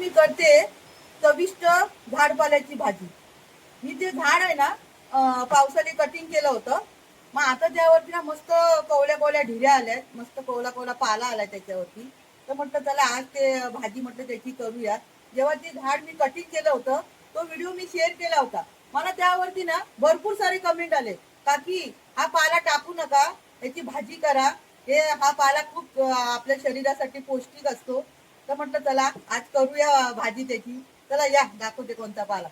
मी करते चविष्ट झाडपाल्याची भाजी. मी ते झाड आहे ना पावसाने कटिंग केलं होतं मग आता त्यावरती ना मस्त कवल्या कवल्या ढिऱ्या आल्यात मस्त कवला कोवला पाला आला त्याच्यावरती तर म्हटलं चला आज ते भाजी म्हटलं त्याची करूया जेव्हा ते झाड मी कटिंग केलं होतं तो व्हिडिओ मी शेअर केला होता. मला त्यावरती ना भरपूर सारे कमेंट आले. काकी हा पाला टाकू नका याची भाजी करा. हे हा पाला खूप आपल्या शरीरासाठी पौष्टिक असतो. तर म्हटलं चला आज करूया भाजी त्याची. चला या दाखवते कोणता पाला.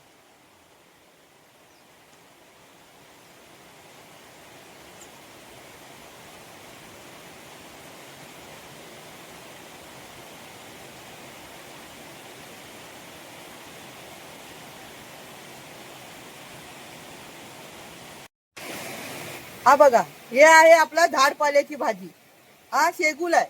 हा बघा हे आहे आपला झाड पाल्याची भाजी. हा शेगुल आहे.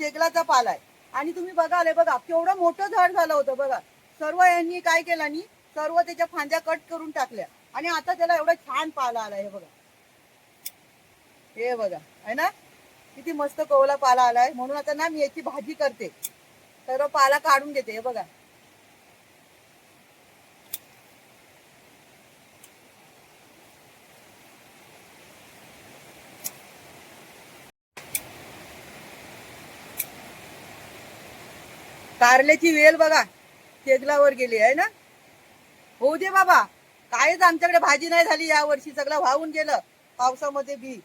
शेगलाचा पाला आहे. आणि तुम्ही बघाल बघा केवढं मोठं झाड झालं होतं बघा. सर्व यांनी काय केलं आणि सर्व त्याच्या फांद्या कट करून टाकल्या. आणि आता त्याला एवढा छान पाला आला हे बघा. हे बघा आहे ना? किती मस्त कोवला पाला आलाय. म्हणून आता ना मी याची भाजी करते. सर्व पाला काढून घेते हे बघा. कारल्याची वेल बघा. शेगलावर गेली आहे ना? होऊ दे बाबा. कायच आमच्याकडे भाजी नाही झाली या वर्षी सगळं वाहून गेलं. पावसामध्ये बी.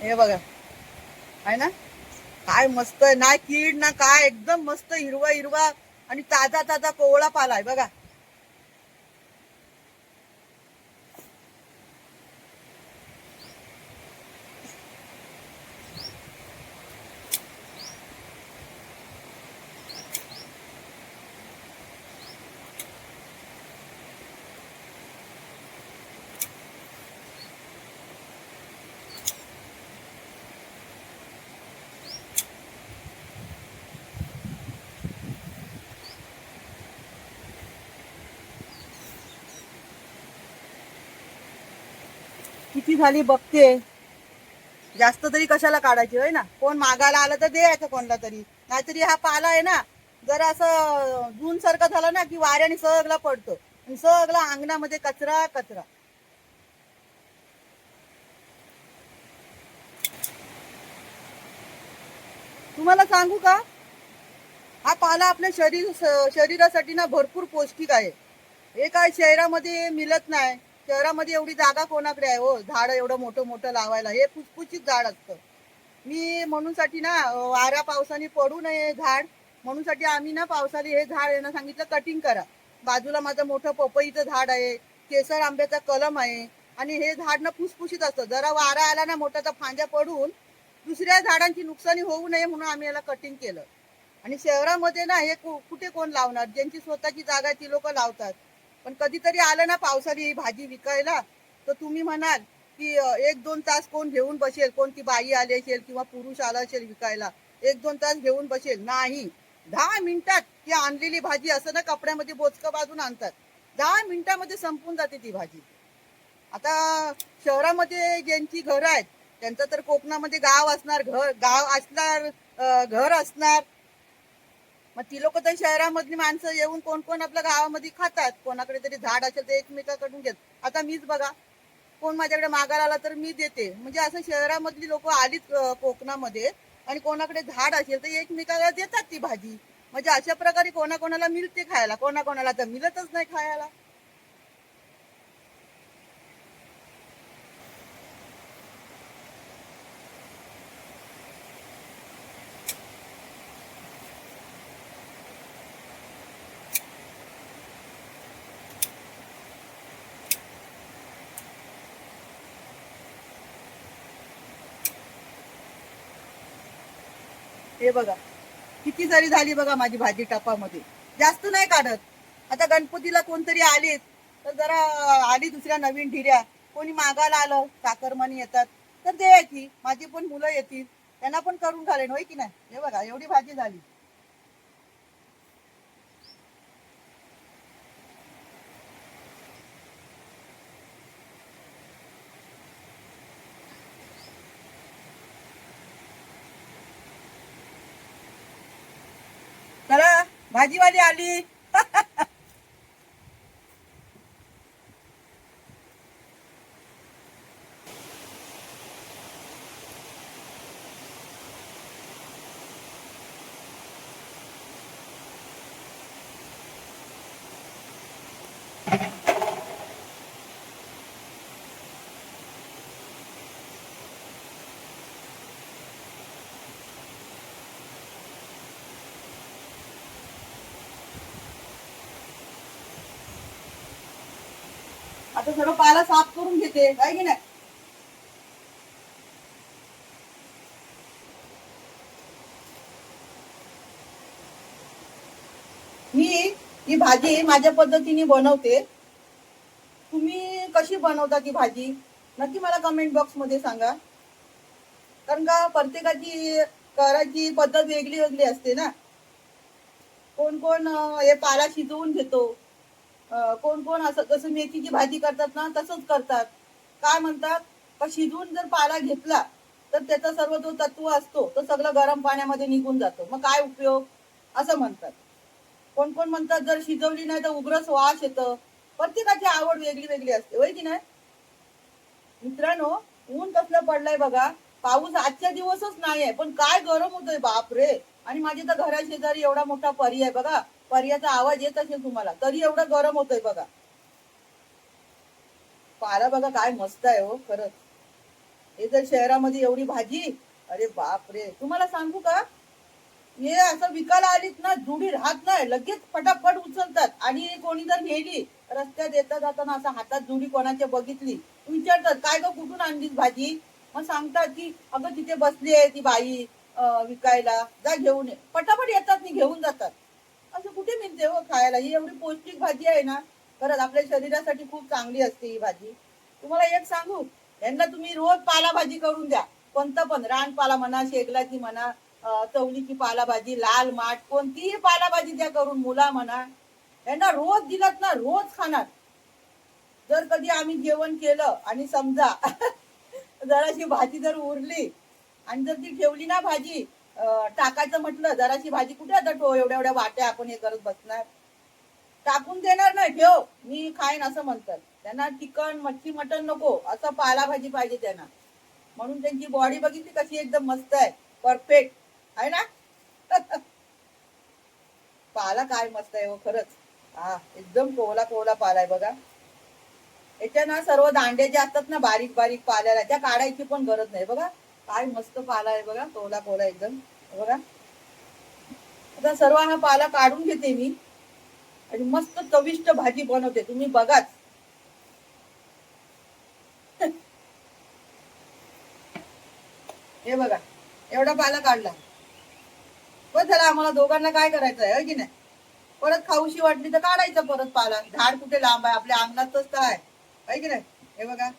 हे बघा. आहे ना? काय मस्त आहे. ना कीड ना काय. एकदम मस्त हिरवा हिरवा आणि ताजा ताजा कोवळा पाला आहे. बघा. मोठी झाली बघते. जास्त तरी कशाला काढायची होय ना? कोण मागायला आलं तर द्यायचं कोणला तरी. नाहीतरी हा पाला आहे ना जर असं जून सारखं झालं ना की वाऱ्याने सगळा पडतो. आणि सगळा अंगणामध्ये कचरा कचरा. तुम्हाला सांगू का? हा पाला आपल्या शरीर शरीरासाठी ना भरपूर पौष्टिक आहे. हे काय शहरामध्ये मिळत नाही. शहरामध्ये एवढी जागा कोणाकडे आहे? हो झाड एवढं मोठं मोठं लावायला. हे फुसफुशीत झाड असतं. मी म्हणूनसाठी ना वारा पावसाने पडू नये झाड. म्हणूनसाठी आम्ही ना पावसाने हे झाड यांना सांगितलं कटिंग करा. बाजूला माझं मोठं पपईचं झाड आहे. केसर आंब्याचा कलम आहे. आणि हे झाड ना फुसफुशीत असतं. जरा वारा आला ना मोठ्याचा फांद्या पडून दुसऱ्या झाडांची नुकसानी होऊ नये म्हणून आम्ही याला कटिंग केलं. आणि शहरामध्ये ना हे कुठे कोण लावणार? ज्यांची स्वतःची जागा ती लोक लावतात. पण कधीतरी आलं ना पावसाळी ही भाजी विकायला तर तुम्ही म्हणाल की एक दोन तास कोण घेऊन बसेल? कोणती बाई आली असेल किंवा पुरुष आला असेल विकायला एक दोन तास घेऊन बसेल? नाही. दहा मिनिटात ती आणलेली भाजी असं ना कपड्यामध्ये बोचकं बाजून आणतात. दहा मिनिटामध्ये संपून जाते ती भाजी. आता शहरामध्ये ज्यांची घरं आहेत त्यांचं तर कोकणामध्ये गाव असणार घर गाव असणार घर असणार मग ती लोक तर शहरामधली माणसं येऊन कोण कोण आपल्या गावामध्ये खातात. कोणाकडे तरी झाड असेल तर एकमेकाकडून घेत. आता मीच बघा. कोण माझ्याकडे मागायला आला तर मी देते. म्हणजे असं शहरामधली लोक आलीच कोकणामध्ये आणि कोणाकडे झाड असेल तर एकमेकाला देतात ती भाजी. म्हणजे अशा प्रकारे कोणाकोणाला मिळते खायला. कोणाकोणाला तर मिळतच नाही खायला. हे बघा. किती जरी झाली बघा माझी भाजी टपामध्ये. जास्त नाही काढत. आता गणपतीला कोणतरी आलीत तर जरा आली दुसऱ्या नवीन ढिऱ्या. कोणी मागायला आलं साखरमानी येतात. तर ते येतील माझी पण मुलं येतील. त्यांना पण करून घालेन होय की नाही? हे बघा एवढी भाजी झाली. भाजीवाली आली आता सगळं पाला साफ करून घेते काय की नाही? मी ही भाजी माझ्या पद्धतीने बनवते. तुम्ही कशी बनवता ती भाजी? नक्की मला कमेंट बॉक्समध्ये सांगा. कारण का प्रत्येकाची करायची पद्धत वेगळी वेगळी असते ना. कोण कोण हे पाला शिजवून घेतो. कोण कोण असं जसं मेथीची भाजी करतात ना तसंच करतात. काय म्हणतात? का शिजवून जर पाला घेतला तर त्याचा सर्व जो तत्व असतो तो सगळं गरम पाण्यामध्ये निघून जातो. मग काय उपयोग? असं म्हणतात. कोण कोण म्हणतात जर शिजवली नाही तर उग्रच वास येतं. प्रत्येकाची आवड वेगळी वेगळी असते होय की नाही? मित्रांनो ऊन कसलं पडलंय बघा. पाऊस आजच्या दिवसच नाही आहे पण काय गरम होतोय बापरे. आणि माझ्या तर घराशेजारी एवढा मोठा परी आहे बघा. पर्याचा आवाज येत असेल तुम्हाला. तरी एवढं गरम होतोय बघा. पारा बघा काय मस्त आहे हो खरंच. हे जर शहरामध्ये एवढी भाजी अरे बापरे. तुम्हाला सांगू का? हे असं विकायला आलीत ना जुडी राहत नाही. लगेच फटाफट उचलतात. आणि कोणी जर नेली रस्त्यात येता जाताना असं हातात जुडी कोणाच्या बघितली विचारतात काय ग कुठून आणलीस भाजी? मग सांगतात की अगं तिथे बसली आहे ती बाई विकायला. जा घेऊन ये. पटापट येतात आणि घेऊन जातात. असं कुठे मिळते हो खायला? ही एवढी पौष्टिक भाजी आहे ना खरंच आपल्या शरीरासाठी खूप चांगली असते ही भाजी. तुम्हाला एक सांगू यांना तुम्ही रोज पालाभाजी करून द्या. कोणतं पण रानपाला म्हणा शेगलाची म्हणा चवलीची पालाभाजी लाल माठ कोणतीही पालाभाजी द्या करून मुला म्हणा. यांना रोज दिलात ना रोज खाणार. जर कधी आम्ही जेवण केलं आणि समजा जराशी भाजी जर उरली आणि जर ती ठेवली ना भाजी टाकायचं म्हटलं जराशी भाजी कुठे आता ठो एवढ्या एवढ्या वाट्या आपण हे करत बसणार. टाकून देणार ना ठेव मी खाईन असं म्हणतात. त्यांना चिकन मच्छी मटन नको असं पालाभाजी पाहिजे त्यांना. म्हणून त्यांची बॉडी बघितली कशी एकदम मस्त आहे परफेक्ट आहे ना? पाला काय मस्त आहे हो खरंच. हा एकदम कोवला कोवला पाला आहे बघा. याच्या ना सर्व दांडे जे असतात ना बारीक बारीक पाल्याला त्या काढायची पण गरज नाही बघा. काय मस्त पाला आहे बघा तोला कोला एकदम. बघा. आता सर्व हा पाला काढून घेते मी. आणि मस्त चविष्ट भाजी बनवते. तुम्ही बघाच. हे बघा. एवढा पाला काढला. पण झाला आम्हाला दोघांना काय करायचं आहे की नाही? परत खाऊशी वाटली तर काढायचं परत पाला. झाड कुठे लांब आहे? आपल्या अंगणातच तर आहे की नाही? हे बघा.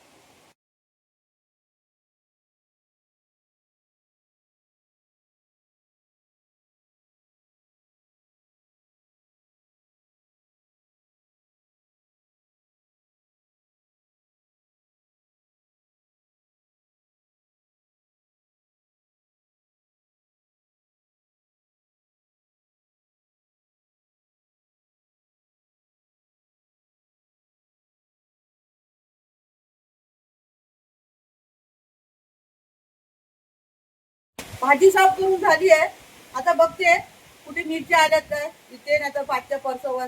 भाजी साफ करून झाली आहे. आता बघते कुठे मिरच्या आल्यात काय. इथे नाही तर पाठच्या परसवर.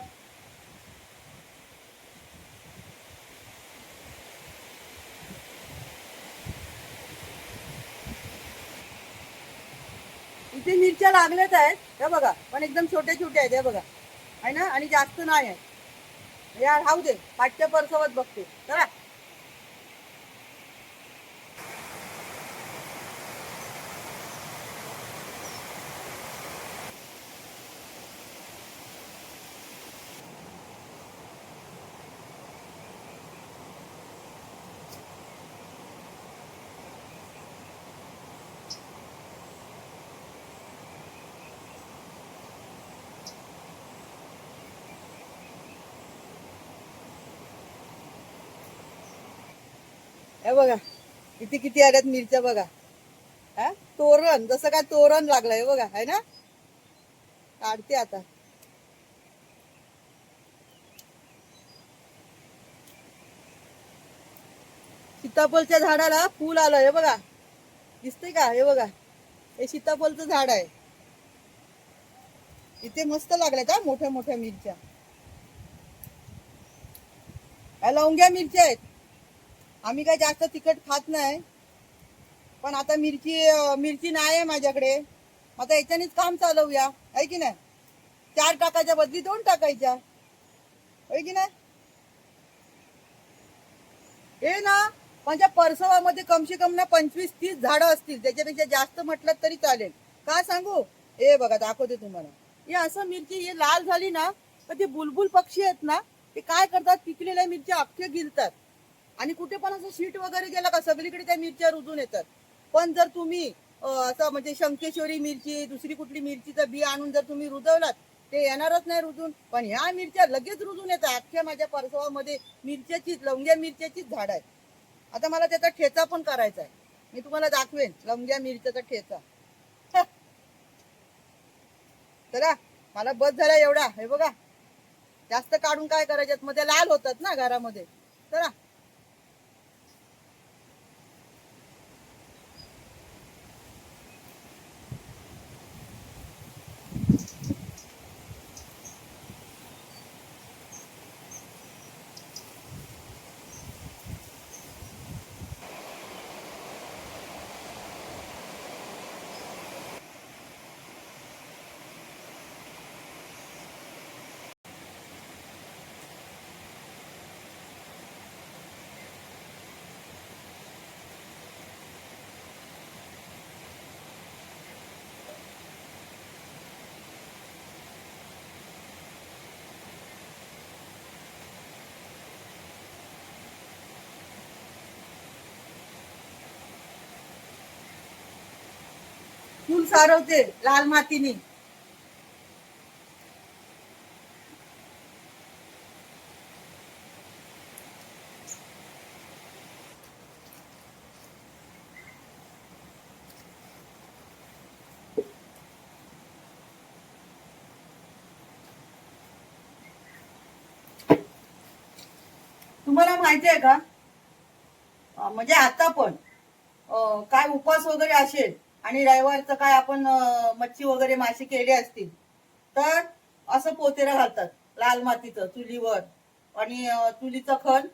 इथे मिरच्या लागल्याच आहेत. हे बघा पण एकदम छोटे छोटे आहेत हे बघा. आहे ना? आणि जास्त नाही आहे या राहू दे. पाठच्या परसोवत बघते. चला. हे बघा किती किती आल्यात मिरच्या बघा. हा? तोरण जसं काय तोरण लागलंय बघा है ना? काढते आता. सीताफलच्या झाडाला फूल आलं हे बघा. दिसते का? हे बघा. हे सीताफलचं झाड आहे. इथे मस्त लागल्यात का मोठ्या मोठ्या मिरच्या. लवंग्या मिरच्या आहेत. आम्ही काय जास्त तिखट खात नाही. पण आता मिरची मिरची नाही आहे माझ्याकडे. आता याच्यानेच काम चालवूया. आहे की नाही? चार टाकायच्या बदली दोन टाकायच्या. होय की नाही? हे ना माझ्या परसवामध्ये कमसे कम ना पंचवीस तीस झाडं असतील. त्याच्यापेक्षा जास्त म्हटलं तरी चालेल. का सांगू? हे बघा दाखवते तुम्हाला. हे असं मिरची हे लाल झाली ना तर ते बुलबुल पक्षी आहेत ना ते काय करतात? पिकलेल्या मिरच्या अख्खे गिलतात आणि कुठे पण असं शीट वगैरे गेलं का सगळीकडे त्या मिरच्या रुजून येतात. पण जर तुम्ही असं म्हणजे शंकेश्वरी मिरची दुसरी कुठली मिरचीचं बी आणून जर तुम्ही रुजवलात ते येणारच नाही रुजून. पण ह्या मिरच्या लगेच रुजून येतात. अख्ख्या माझ्या परसवामध्ये मिरच्याचीच लवंग्या मिरच्याचीच झाड आहे आता मला त्याचा ठेचा पण करायचा आहे. मी तुम्हाला दाखवेन लवंग्या मिरच्याचा ठेचा. चला मला बस झाला एवढा. हे बघा जास्त काढून काय करायच्यात मध्ये लाल होतात ना घरामध्ये. चला. फुल सारवते लाल मातीने. तुम्हाला माहिती आहे का म्हणजे आता पण काय उपवास वगैरे असेल आणि रविवारचं काय आपण मच्छी वगैरे मासे केले असतील तर असं पोतेरा घालतात लाल मातीचं चुलीवर. आणि चुलीचं खण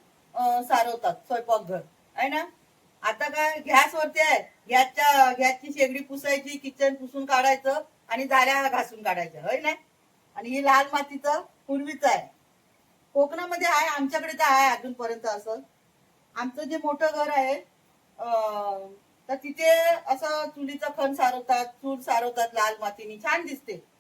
सारवतात स्वयंपाकघर. आहे ना? आता काय गॅस वरती आहे. गॅसच्या गॅसची शेगडी पुसायची किचन पुसून काढायचं आणि जाऱ्या घासून काढायच्या. होय ना? आणि हे लाल मातीचं पूर्वीचं आहे. कोकणामध्ये आहे आमच्याकडे तर आहे अजूनपर्यंत असं. आमचं जे मोठं घर आहे तर तिथे असं चुलीचं खण सारवतात चूल सारवतात लाल मातीने. छान दिसते.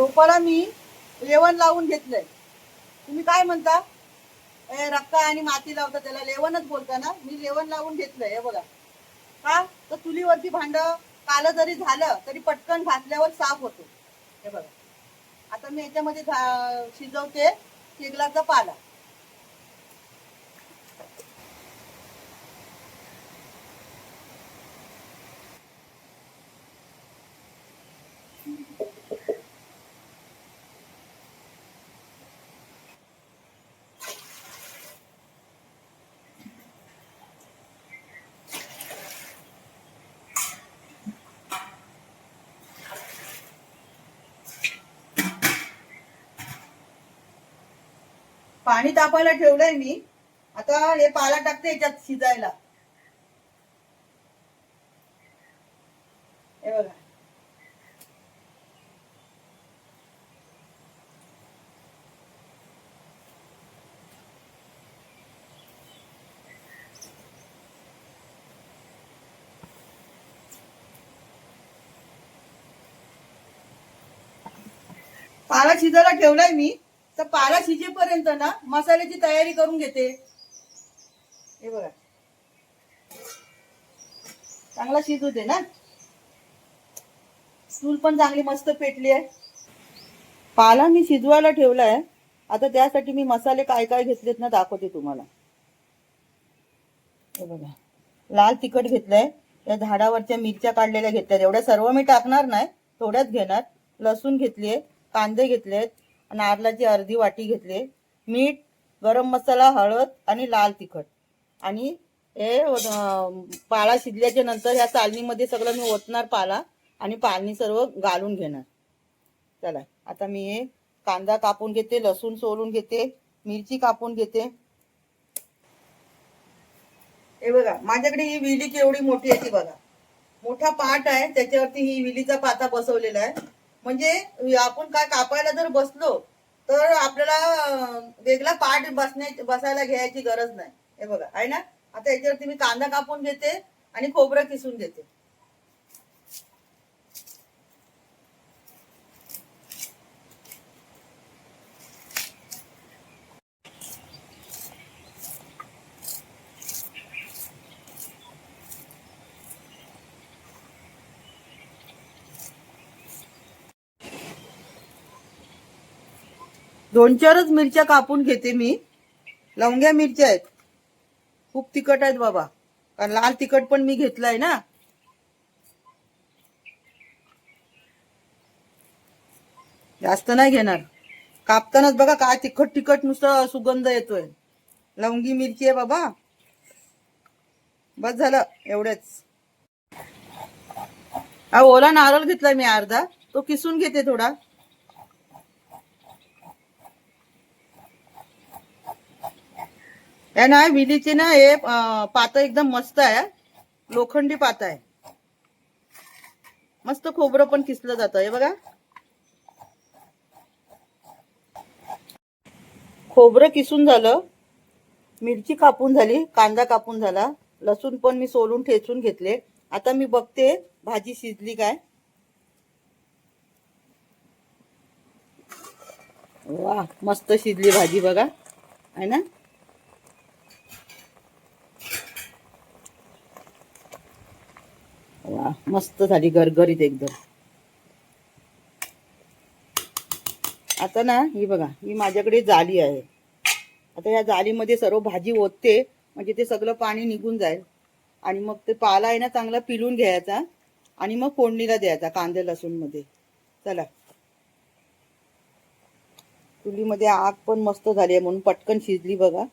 टोपाला मी लेवण लावून घेतलंय. तुम्ही काय म्हणता? रक्का आणि माती लावता त्याला लेवणच बोलता ना? मी लेवण लावून घेतलंय हे बघा. का? तर चुलीवरती भांड काल जरी झालं तरी पटकन घातल्यावर साफ होतो. हे बघा. आता मी याच्यामध्ये शिजवते शेगलाचा पाला. पाणी तापायला ठेवलंय मी. आता हे पाला टाकते याच्यात शिजायला. हे बघा. पाला शिजायला ठेवलाय मी. तर पाला शिजेपर्यंत ना मसाल्याची तयारी करून घेते. हे बघा. चांगला शिजू दे ना. चूल पण चांगली मस्त पेटली आहे. पाला मी शिजवायला ठेवलाय आता त्यासाठी मी मसाले काय काय घेतलेत ना दाखवते तुम्हाला. हे बघा. लाल तिखट घेतलंय. या झाडावरच्या मिरच्या काढलेल्या घेतल्यात. एवढ्या सर्व मी टाकणार नाही. थोड्याच घेणार. लसूण घेतलीये कांदे घेतलेत. नारळाची अर्धी वाटी घेतले मीठ गरम मसाला हळद आणि लाल तिखट. आणि हे पाला शिजल्याच्या नंतर ह्या चालणीमध्ये सगळं मी ओतणार पाला आणि पालणी सर्व घालून घेणार. चला आता मी हे कांदा कापून घेते लसूण सोलून घेते मिरची कापून घेते. हे बघा माझ्याकडे ही विली केवढी मोठी आहे ती बघा. मोठा पाट आहे त्याच्यावरती ही विलीचा पाता बसवलेला आहे. म्हणजे आपण काय कापायला जर बसलो तर आपल्याला वेगळा पाठ बसण्या बसायला घ्यायची गरज नाही. हे बघा आहे ना? आता याच्यावरती मी कांदा कापून घेते आणि खोबरं किसून घेते. दोन चारच मिरच्या कापून घेते मी. लवंग्या मिरच्या आहेत. खूप तिखट आहेत बाबा. कारण लाल तिखट पण मी घेतलाय ना. जास्त नाही घेणार. कापतानाच बघा काय तिखट तिखट नुसतं सुगंध येतोय. लवंगी मिरची आहे बाबा. बस झालं एवढेच. हा ओला नारळ घेतलाय मी अर्धा. तो किसून घेते थोडा. या ना विलीची ना हे पात पातं एकदम मस्त आहे. लोखंडी पात आहे. मस्त खोबरं पण किसलं जातं हे बघा. खोबरं किसून झालं. मिरची कापून झाली कांदा कापून झाला. लसूण पण मी सोलून ठेचून घेतले. आता मी बघते भाजी शिजली काय. वा मस्त शिजली भाजी बघा. आहे ना? वा मस्त झाली गरगरीत एकदम. आता ना ही बघा ही माझ्याकडे जाली आहे. आता या जालीमध्ये सर्व भाजी ओतते म्हणजे ते सगळं पाणी निघून जाईल. आणि मग ते पाला आहे ना चांगला पिलून घ्यायचा आणि मग फोडणीला द्यायचा कांदे लसूणमध्ये चला. चुलीमध्ये आग पण मस्त झाली आहे म्हणून पटकन शिजली बघा.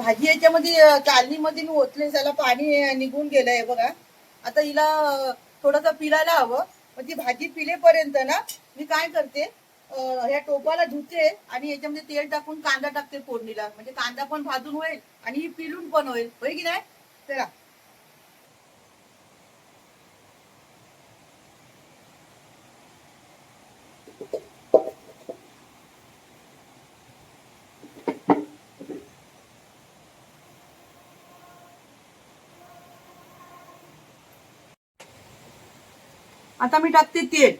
भाजी याच्यामध्ये अं, मी ओतले त्याला पाणी निघून गेलंय बघा. आता हिला थोडंसं पिलायला हवं. मग ती भाजी पिलेपर्यंत ना मी काय करते ह्या टोपाला धुते आणि याच्यामध्ये तेल टाकून कांदा टाकते फोडणीला. म्हणजे कांदा पण भाजून होईल आणि ही पिलून पण होईल. होईल की नाही? चला. आता मी टाकते तेल.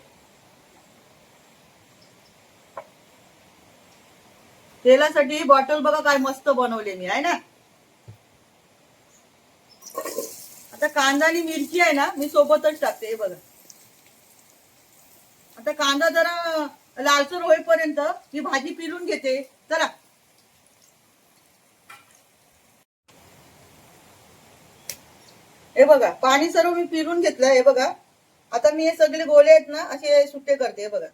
तेलासाठी बॉटल बघा काय मस्त बनवले मी आहे ना? आता कांदा आणि मिरची आहे ना मी सोबतच टाकते हे बघा. आता कांदा जरा लालसर होईपर्यंत मी भाजी पिरून घेते. चला. हे बघा पाणी सर्व मी पिरून घेतलं हे बघा. आता मी हे सगळे गोळे आहेत ना असे सुट्टे करते हे बघा.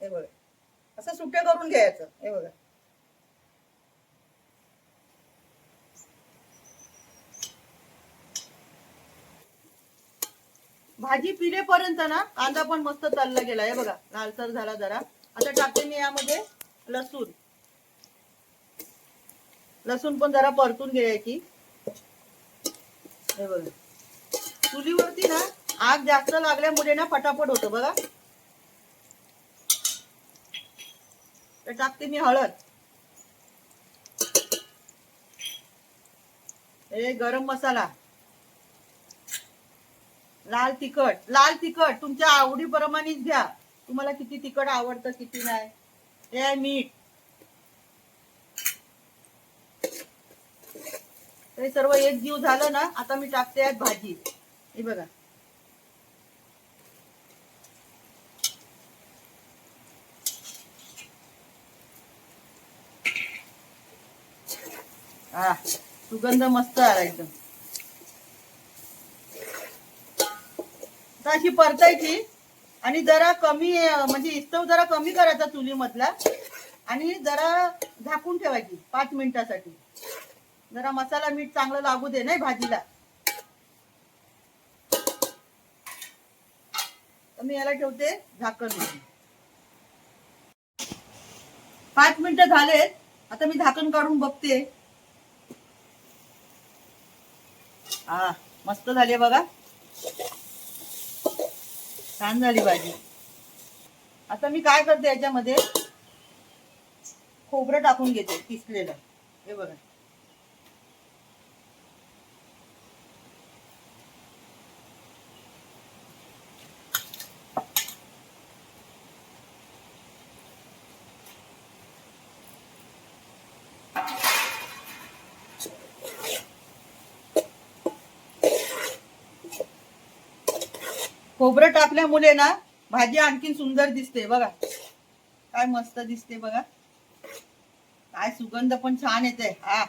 हे बघा. असं सुट्टे करून घ्यायचं हे बघा. भाजी पिलेपर्यंत ना कांदा पण मस्त तळला गेला हे बघा. लालसर झाला जरा. आता टाकते मी यामध्ये लसूण. लसूण पण जरा परतून घ्यायची. हे बघा. चुलीवरती ना आग जास्त लागल्यामुळे ना फटाफट होतं बघा. तर टाकते मी हळद. हे गरम मसाला. लाल तिखट लाल तिखट तुमच्या आवडीप्रमाणेच घ्या. तुम्हाला किती तिखट आवडतं किती नाही. हे आहे मीठ. हे सर्व एक जीव झालं ना आता मी टाकते यात भाजी. हे बघा. हा. सुगंध मस्त आला एकदम. तर अशी परतायची आणि जरा कमी म्हणजे इस्तव जरा कमी करायचा चुलीमधला आणि जरा झाकून ठेवायची पाच मिनिटासाठी. जरा मसाला मीठ चांगलं लागू दे नाही भाजीला. तर मी याला ठेवते झाकण पाच मिनिटं झालेत. आता मी झाकण काढून बघते. हा मस्त झाली बघा. छान झाली भाजी. आता मी काय करते याच्यामध्ये? खोबरं टाकून घेते किसलेलं. हे बघा. खोबरं टाकल्यामुळे ना भाजी आणखीन सुंदर दिसते बघा. काय मस्त दिसते बघा. काय सुगंध पण छान येते. हा.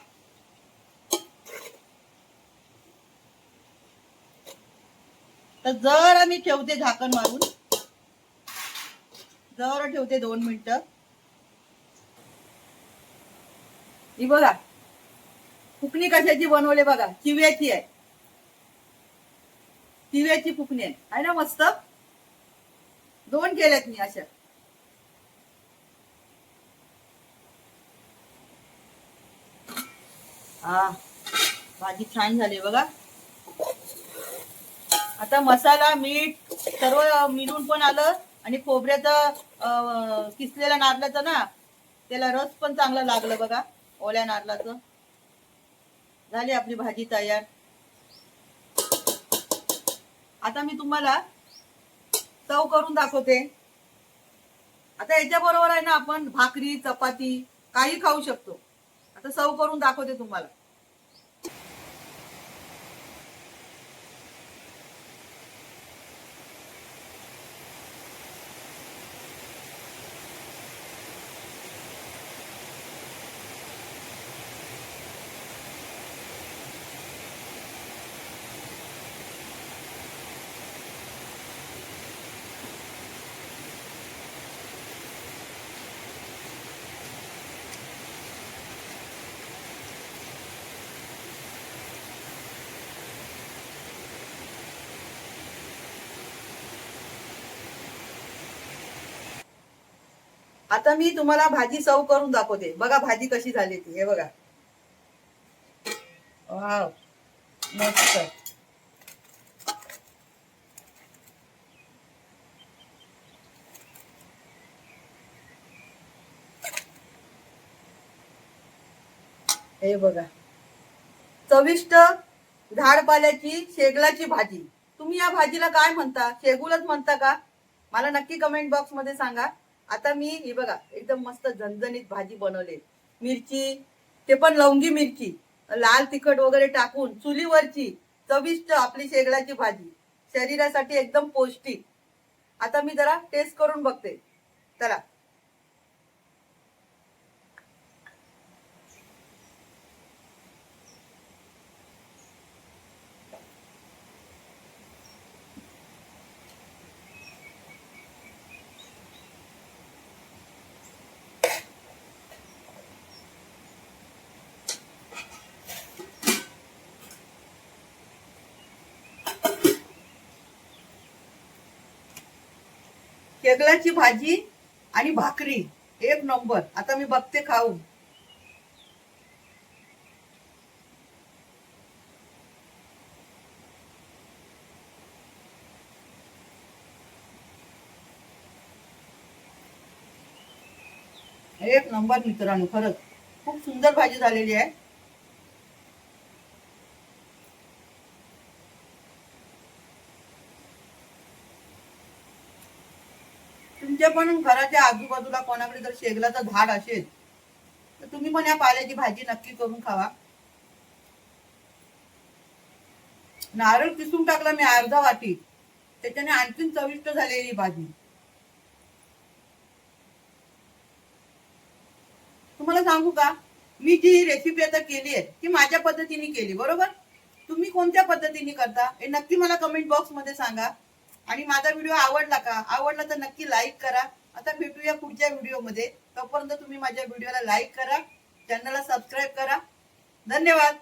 तर जर मी ठेवते झाकण मारून. जर ठेवते दोन मिनिट. ही बघा. कुकणी कशाची बनवले बघा. चिव्याची आहे. चिव्याची फुकणी. आहे ना मस्त? दोन केल्यात मी अशा. हा भाजी छान झाली बघा. आता मसाला मीठ सर्व मिळून पण आलं. आणि खोबऱ्याचं किसलेल्या नारळाचं ना त्याला रस पण चांगला लागलं बघा ओल्या नारळाचं. झाली आपली भाजी तयार. आता मी तुम्हाला चव करून दाखवते. आता याच्या बरोबर आहे ना आपण भाकरी चपाती काही खाऊ शकतो. आता चव करून दाखवते तुम्हाला. आता मी तुम्हाला भाजी सर्व करून दाखवते. बघा भाजी कशी झाली ती. हे बघा. वाव. मस्त. हे बघा. चविष्ट झाडपाल्याची शेगलाची भाजी. तुम्ही या भाजीला काय म्हणता? शेगूलच म्हणता का? मला नक्की कमेंट बॉक्समध्ये सांगा. आता मी ही बघा एकदम मस्त झणझणीत भाजी बनवली मिरची ते पण लवंगी मिरची लाल तिखट वगैरे टाकून चुलीवरची चविष्ट आपली शेगडाची भाजी. शरीरासाठी एकदम पौष्टिक. आता मी जरा टेस्ट करून बघते. चला. केगलाची भाजी आणि भाकरी एक नंबर. आता मी बघते खाऊन. एक नंबर मित्रांनो खरंच. खूप सुंदर भाजी झालेली आहे. तुमच्या पण घराच्या आजूबाजूला कोणाकडे जर शेगलाचं झाड असेल तर तुम्ही पण या पाल्याची भाजी नक्की करून खावा. नारळ किसून टाकला मी अर्धा वाटी त्याच्याने आणखीन चविष्ट झालेली भाजी. तुम्हाला सांगू का? मी जी रेसिपी आता केली आहे ती माझ्या पद्धतीने केली बरोबर? तुम्ही कोणत्या पद्धतीने करता? हे नक्की मला कमेंट बॉक्समध्ये सांगा. आणि माझा व्हिडिओ आवडला का? आवडला तर नक्की लाईक करा. आता भेटूया पुढच्या व्हिडिओमध्ये तोपर्यंत तुम्ही माझ्या व्हिडिओला लाईक करा. चॅनलला सबस्क्राईब करा. धन्यवाद.